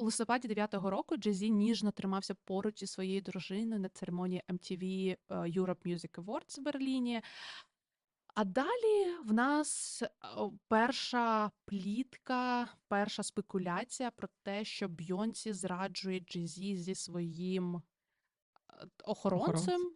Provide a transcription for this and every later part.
У листопаді 9-го року Jay-Z ніжно тримався поруч зі своєю дружиною на церемонії MTV е, Europe Music Awards в Берліні. А далі в нас е, перша плітка, перша спекуляція про те, що Бйонсі зраджує Jay-Z зі своїм е, охоронцем, Охоронцем.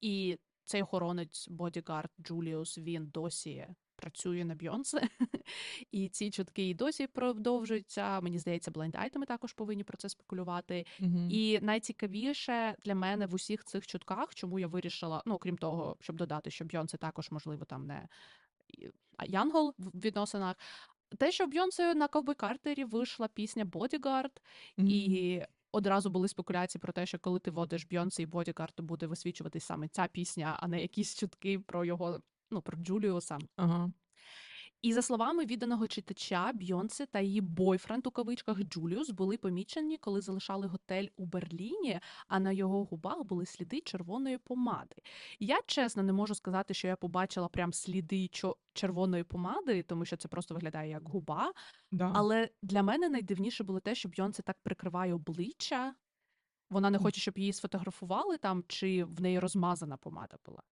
і цей охоронець бодігард Джуліус він досі працює на Бйонсе. І ці чутки і досі продовжуються. Мені здається, бленд-айтеми також повинні про це спекулювати. Мгм. І найцікавіше для мене в усіх цих чутках, чому я вирішила, ну крім того, щоб додати, що Бйонсе також, можливо, там не Янгол в відносинах. Те, що Бйонсе на Ковбой Картері вийшла пісня Бодігард, Мгм. і одразу були спекуляції про те, що коли ти водиш Бйонсе і Бодігард, то буде висвічуватись саме ця пісня, а не якісь чутки про його, ну про Джуліуса. Ага. І за словами відданого читача, Бйонсе та її бойфренд у кавичках Джуліус були помічені, коли залишали готель у Берліні, а на його губах були сліди червоної помади. Я чесно не можу сказати, що я побачила прям сліди червоної помади, тому що це просто виглядає як губа. Да. Але для мене найдивніше було те, що Бйонсе так прикриває обличчя. Вона не хоче, щоб її сфотографували там, чи в неї розмазана помада була.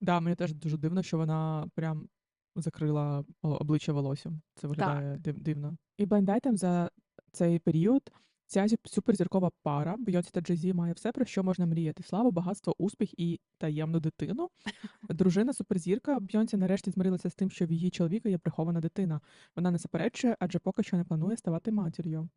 Да, мені теж дуже дивно, що вона прям закрила о- обличчя волоссям. Це виглядає див- дивно. І бендайтем за цей період ця зі- суперзіркова пара Бейонсе та Джей-Зі має все, про що можна мріяти: славу, багатство, успіх і таємну дитину. Дружина суперзірка Бйонсі нарешті змирилася з тим, що в її чоловіка є прихована дитина. Вона не заперечує, адже поки що не планує ставати матір'ю.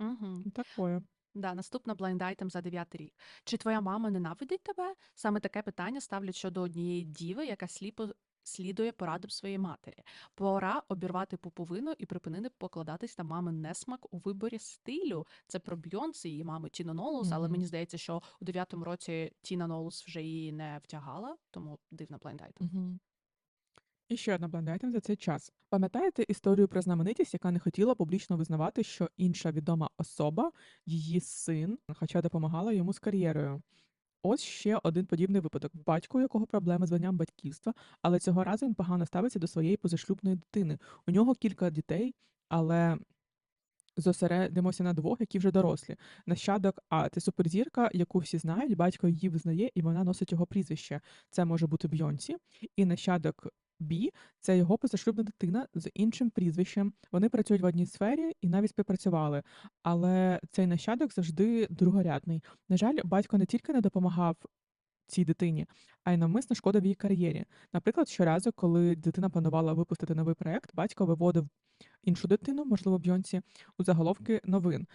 Угу. Такое. Да, наступна blind item за дев'ятий рік. Чи твоя мама ненавидить тебе? Саме таке питання ставлять щодо однієї діви, яка сліпо слідує порадам своєї матері. Пора обірвати пуповину і припинити покладатись на мамин несмак у виборі стилю. Це про Бйонсі і мами Тіна Нолус, але мені здається, що у дев'ятому році Тіна Нолус вже її не втягала, тому дивна blind item. Угу. І ще одна блендайтем за цей час. Пам'ятаєте історію про знаменитість, яка не хотіла публічно визнавати, що інша відома особа, її син, хоча допомагала йому з кар'єрою. Ось ще один подібний випадок. Батько, у якого проблеми з званням батьківства, але цього разу він погано ставиться до своєї позашлюбної дитини. У нього кілька дітей, але зосередимося на двох, які вже дорослі. Нащадок А це суперзірка, яку всі знають, батько її визнає, і вона носить його прізвище. Це може бути Бйонсі. І нащадок Бі це його позашлюбна дитина з іншим прізвищем. Вони працюють в одній сфері і навіть співпрацювали. Але цей нащадок завжди другорядний. На жаль, батько не тільки не допомагав цій дитині, а й навмисно шкодив її кар'єрі. Наприклад, щоразу, коли дитина планувала випустити новий проект, батько виводив іншу дитину, можливо, Бйонсі, у заголовки новин.